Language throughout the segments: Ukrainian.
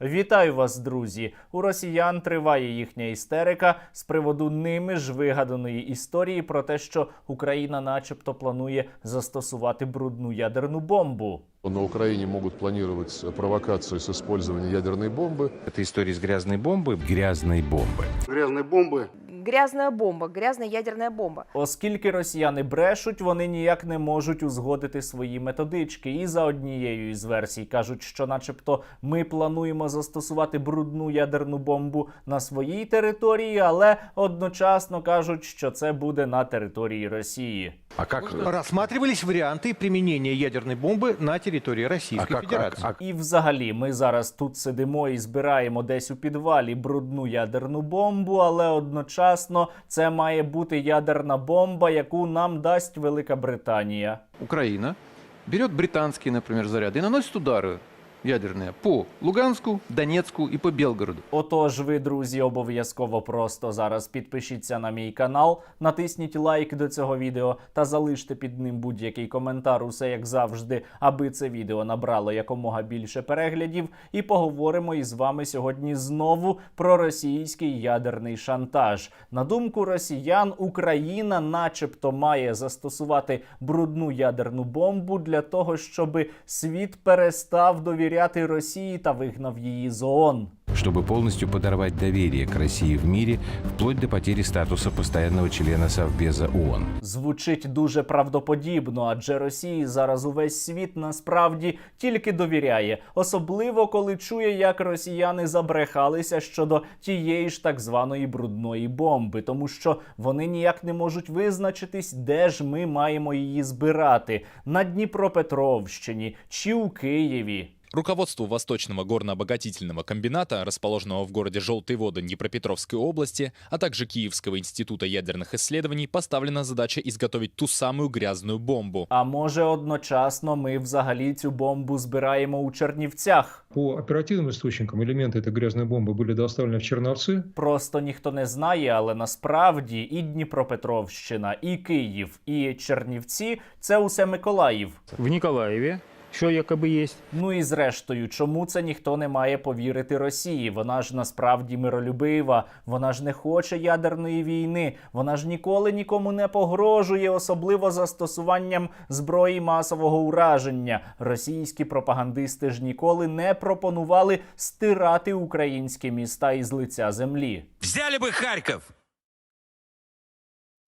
Вітаю вас, друзі! У росіян триває їхня істерика з приводу ними ж вигаданої історії про те, що Україна, начебто, планує застосувати брудну ядерну бомбу. На Украине могут планировать провокацию с использованием ядерной бомбы. Это история с грязной бомбой. Грязной бомбы. грязной бомбы Грязная бомба, грязная ядерная бомба. Оскільки росіяни брешуть, вони ніяк не можуть узгодити свої методички. І за однією із версій кажуть, що, начебто, ми плануємо застосувати брудну ядерну бомбу на своїй території, але одночасно кажуть, що це буде на території Росії. А как? Рассматривались варианты применения ядерной бомбы на территории А Российской как? А- а- І взагалі, ми зараз тут сидимо і збираємо десь у підвалі брудну ядерну бомбу, але одночасно це має бути ядерна бомба, яку нам дасть Велика Британія. Україна бере британські, наприклад, заряди і наносить удары ядерные по Луганску, Донецку и по Белгороду. Отож, ви, друзі, обов'язково просто зараз підпишіться на мій канал, натисніть лайк до цього відео та залиште під ним будь-який коментар, усе як завжди, аби це відео набрало якомога більше переглядів. І поговоримо із вами сьогодні знову про російський ядерний шантаж. На думку росіян, Україна, начебто, має застосувати брудну ядерну бомбу для того, щоб світ перестав довіряти Росії та вигнав її з ООН. Чтобы полностью подорвать доверие к России в мире, вплоть до потери статуса постоянного члена Совбеза ООН. Звучить дуже правдоподібно, адже Росії зараз увесь світ насправді тільки довіряє, особливо коли чує, як росіяни забрехалися щодо тієї ж так званої брудної бомби, тому що вони ніяк не можуть визначитись, де ж ми маємо її збирати на Дніпропетровщині чи у Києві. Руководству Восточного горно-обогатительного комбината, расположенного в городе Желтые воды Днепропетровской области, а также Киевского института ядерных исследований, поставлена задача изготовить ту самую грязную бомбу. А може одночасно ми взагалі цю бомбу збираємо у Чернівцях? По оперативным источникам элементы этой грязной бомбы были доставлены в Черновцы. Просто ніхто не знає, але насправді і Дніпропетровщина, і Київ, і Чернівці це усе Миколаїв. в Николаеве, что якобы есть. Ну і зрештою, чому це ніхто не має повірити Росії? Вона ж насправді миролюбива, вона ж не хоче ядерної війни, вона ж ніколи нікому не погрожує, особливо застосуванням зброї масового ураження. Російські пропагандисти ж ніколи не пропонували стирати українські міста із лиця землі. Взяли бы Харьков.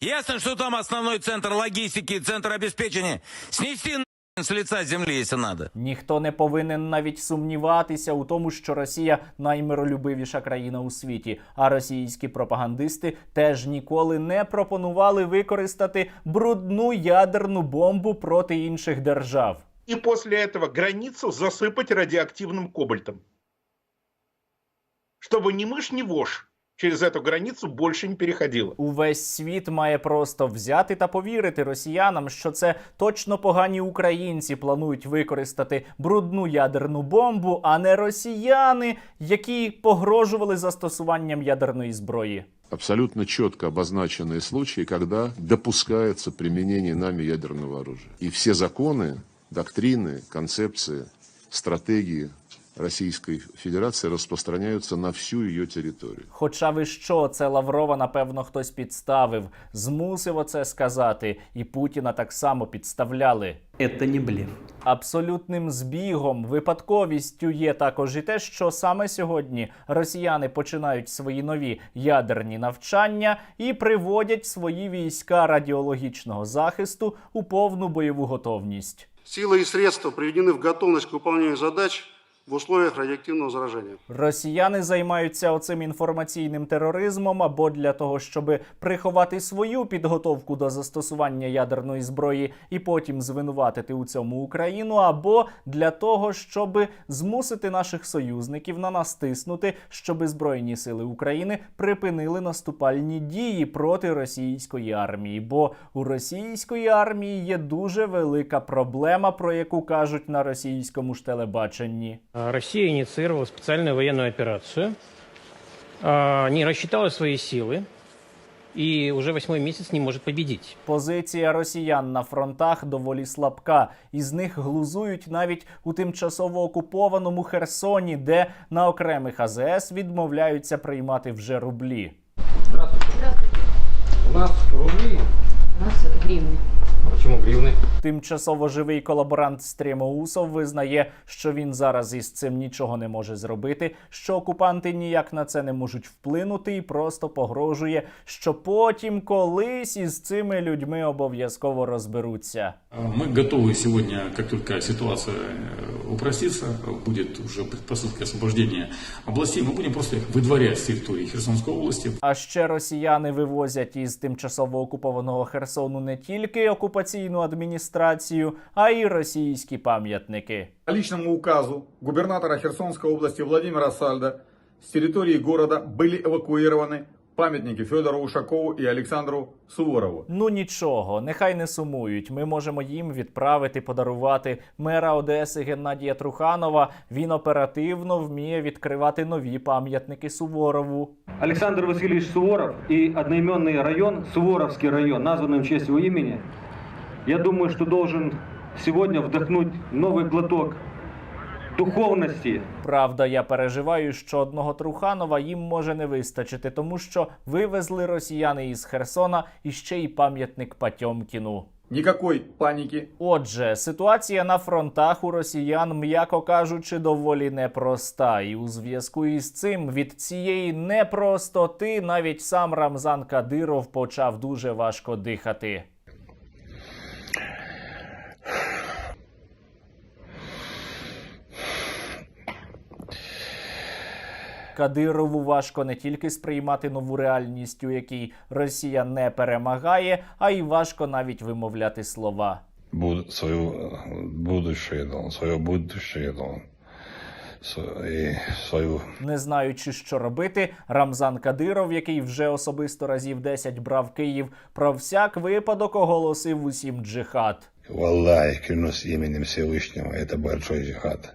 Ясно, что там основной центр логистики, центр обеспечения. Снести нахрен с лица земли, если надо. Ніхто не повинен навіть сумніватися у тому, що Росія наймиролюбивіша країна у світі. А російські пропагандисти теж ніколи не пропонували використати брудну ядерну бомбу проти інших держав. и после этого границу засыпать радиоактивным кобальтом. Чтобы ни мышь, ни вошь через эту границу больше не переходила. Увесь світ має просто взяти та повірити росіянам, що це точно погані українці планують використати брудну ядерну бомбу, а не росіяни, які погрожували застосуванням ядерної зброї. Абсолютно четко обозначенные случаи, когда допускается применение нами ядерного оружия. И все законы, доктрины, концепции, стратегии Российской Федерации распространяются на всю ее территорию. Хоча ви що, це Лаврова, напевно, хтось підставив, змусив оце сказати, і Путіна так само підставляли. Это не блеф. Абсолютним збігом, випадковістю є також і те, що саме сьогодні росіяни починають свої нові ядерні навчання і приводять свої війська радіологічного захисту у повну бойову готовність. Силы и средства приведены в готовность к выполнению задач в условиях радиоактивного заражения. Росіяни займаються оцим інформаційним тероризмом або для того, щоб приховати свою підготовку до застосування ядерної зброї і потім звинуватити у цьому Україну, або для того, щоб змусити наших союзників на нас тиснути, щоб збройні сили України припинили наступальні дії проти російської армії. Бо у російської армії є дуже велика проблема, про яку кажуть на російському ж телебаченні. Россия инициировала специальную военную операцию, не рассчитала свои силы и уже восьмой месяц не может победить. Позиція росіян на фронтах доволі слабка. Із них глузують навіть у тимчасово окупованому Херсоні, де на окремих АЗС відмовляються приймати вже рублі. У нас рубли. У нас гривны. Почему гривны? Тимчасово живий колаборант Стрімоусов визнає, що він зараз із цим нічого не може зробити, що окупанти ніяк на це не можуть вплинути, і просто погрожує, що потім колись із цими людьми обов'язково розберуться. Мы готовы сегодня, как только ситуация э, упростится, будет уже предпосылки освобождения областей, мы будем просто их выдворять с территории Херсонской области. А ще росіяни вивозять із тимчасово окупованого Херсону не тільки окупаційну адміністрацію, а й російські пам'ятники. По личному указу губернатора Херсонской области Владимира Сальда с территории города были эвакуированы памятники Федору Ушакову и Александру Суворову. Ну нічого, нехай не сумують. Ми можемо їм відправити, подарувати мера Одеси Геннадія Труханова. Він оперативно вміє відкривати нові пам'ятники Суворову. Александр Васильевич Суворов и одноименный район, Суворовский район, названный в честь его имени, я думаю, что должен сегодня вдохнуть новый глоток духовности, Правда, я переживаю, що одного Труханова їм може не вистачити, тому що вивезли росіяни із Херсона і ще й пам'ятник Патьомкіну. Никакой паники, Отже, ситуація на фронтах у росіян, м'яко кажучи, доволі непроста. І у зв'язку із цим від цієї непростоти навіть сам Рамзан Кадиров почав дуже важко дихати. Кадирову важко не тільки сприймати нову реальність, у якій Росія не перемагає, а й важко навіть вимовляти слова. Буд, свою э, будущее, дал, свое будущее, дал, и свою Не знаючи, що робити, Рамзан Кадиров, який вже особисто разів 10 брав Київ, про всяк випадок оголосив усім джихад. Валлай, клянусь именем Всевышнего, это большой джихад.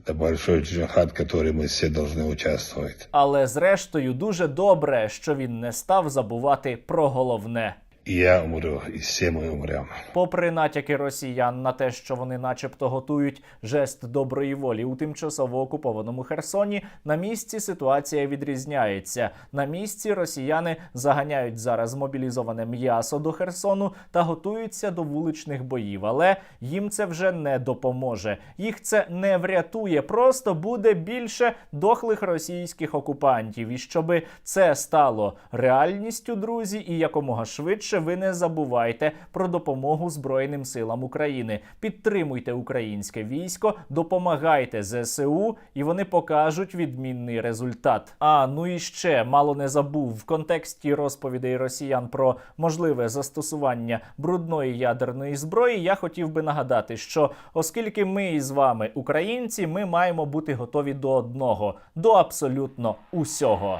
Это большой джихад, в который мы все должны участвовать. Але зрештою дуже добре, що він не став забувати про головне. И я умру, и все мы умрем. Попри натяки росіян на те, що вони, начебто, готують жест доброї волі у тимчасово окупованому Херсоні, на місці ситуація відрізняється. На місці росіяни заганяють зараз мобілізоване м'ясо до Херсону та готуються до вуличних боїв. Але їм це вже не допоможе. Їх це не врятує. Просто буде більше дохлих російських окупантів. І щоби це стало реальністю, друзі, і якомога швидше ви не забувайте про допомогу Збройним силам України. Підтримуйте українське військо, допомагайте ЗСУ, і вони покажуть відмінний результат. А ну і ще мало не забув в контексті розповідей росіян про можливе застосування брудної ядерної зброї. Я хотів би нагадати, що оскільки ми із вами українці, ми маємо бути готові до одного, до абсолютно усього.